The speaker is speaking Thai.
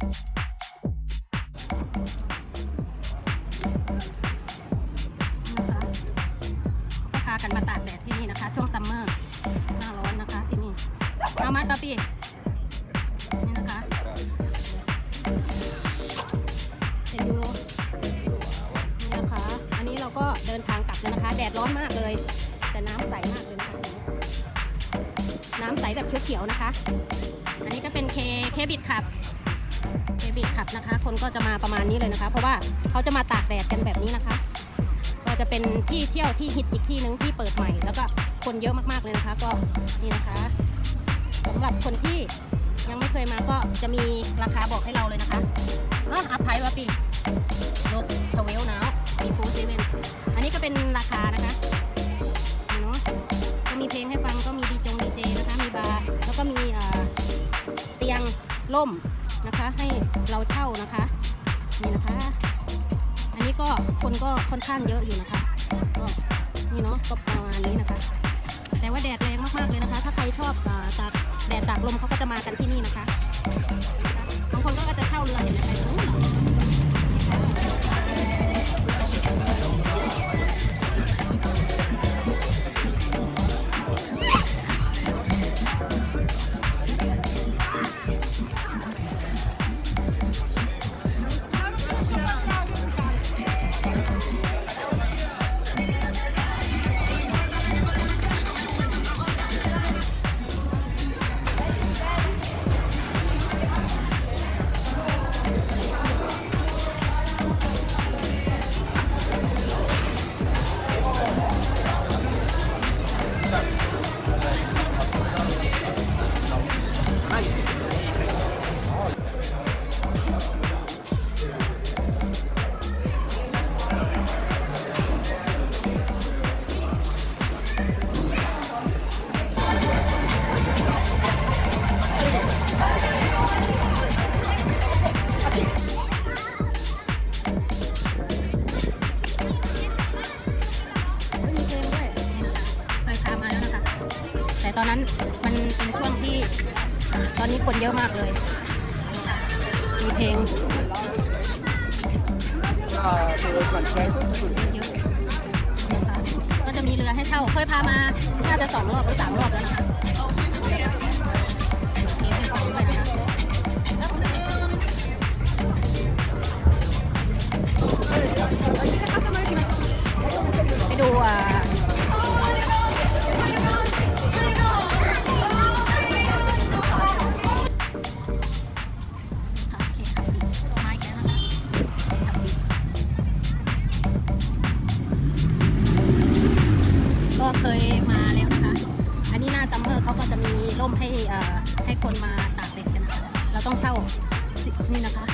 ก็พากันมาตากแดดที่นี่นะคะ ช่วงซัมเมอร์หน้าร้อนนะคะที่นี่เอามาตาปีนี่นะคะเป็นยูโรนี่นะคะ อันนี้เราก็เดินทางกลับแล้วนะคะ แดดร้อนมากเลย แต่น้ำใสมากเลยนะคะน้ำใสแบบเขียวๆนะคะ อันนี้ก็เป็นเคเคบิดขับ เคบิดขับนะคะ คนก็จะมาประมาณนี้เลยนะคะ เพราะว่าเขาจะมาตากแดดกันแบบนี้นะคะ ก็จะเป็นที่เที่ยวที่ฮิตอีกที่หนึ่งที่เปิดใหม่ แล้วก็คนเยอะมากๆเลยนะคะ ก็นี่นะคะสำหรับคนที่ยังไม่เคยมาก็จะมีราคาบอกให้เราเลยนะคะอ๋ออัพไพวะปีโลกทเวลนาวมีฟูเซเว่นอันนี้ก็เป็นราคานะคะนี่เนาะก็มีเพลงให้ฟังก็มีดีจงดีเจนะคะ มีบาร์แล้วก็มีเอ่อเตียงล่ม นะคะ ให้เราเช่านะคะ นี่นะคะ อันนี้ก็คนก็ค่อนข้างเยอะอยู่นะคะ ก็นี่เนาะก็ประมาณนี้นะคะ แต่ว่าแดดแรงมากๆเลยนะคะ ถ้าใครชอบตากแดดตากลมเขาก็จะมากันที่นี่นะคะ แล้วนะคะแต่ตอนนั้นมันเป็นช่วงที่ตอนนี้คนเยอะมากเลย มีเพลงเยอะ จะมีเรือให้เช่าเคยพามาน่าจะสองรอบหรือสามรอบแล้วนะคะ เคยมาแล้วนะคะ อันนี้หน้าซัมเมอร์เขาก็จะมีร่มให้ให้คนมาตากแดดกันนะคะเราต้องเช่านี่นะคะ